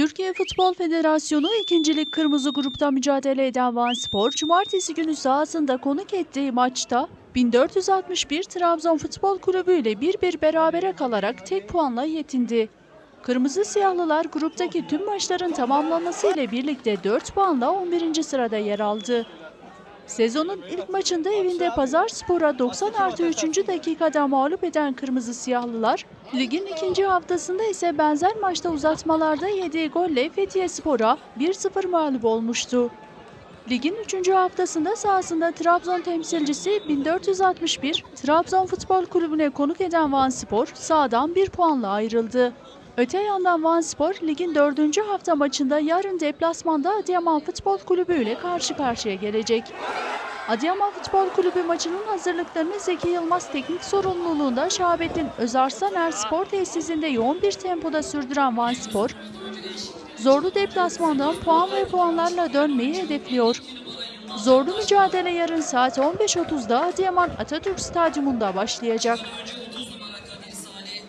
Türkiye Futbol Federasyonu ikincilik kırmızı grupta mücadele eden Van Spor, cumartesi günü sahasında konuk ettiği maçta 1461 Trabzon Futbol Kulübü ile bir bir berabere kalarak tek puanla yetindi. Kırmızı Siyahlılar gruptaki tüm maçların tamamlanması ile birlikte 4 puanla 11. sırada yer aldı. Sezonun ilk maçında evinde Pazar Spor'a 90 artı 3. dakikada mağlup eden Kırmızı Siyahlılar, ligin ikinci haftasında ise benzer maçta uzatmalarda yediği golle Fethiye Spor'a 1-0 mağlup olmuştu. Ligin 3. haftasında sahasında Trabzon temsilcisi 1461 Trabzon Futbol Kulübü'ne konuk eden Van Spor sahadan 1 puanla ayrıldı. Öte yandan Van Spor ligin 4. hafta maçında yarın deplasmanda Adıyaman Futbol Kulübü ile karşı karşıya gelecek. Adıyaman Futbol Kulübü maçının hazırlıklarını Zeki Yılmaz teknik sorumluluğunda Şahabettin Özarsaner Spor Tesisinde yoğun bir tempoda sürdüren Van Spor, zorlu deplasmandan puan ve puanlarla dönmeyi hedefliyor. Zorlu mücadele yarın saat 15.30'da Adıyaman Atatürk Stadyumunda başlayacak.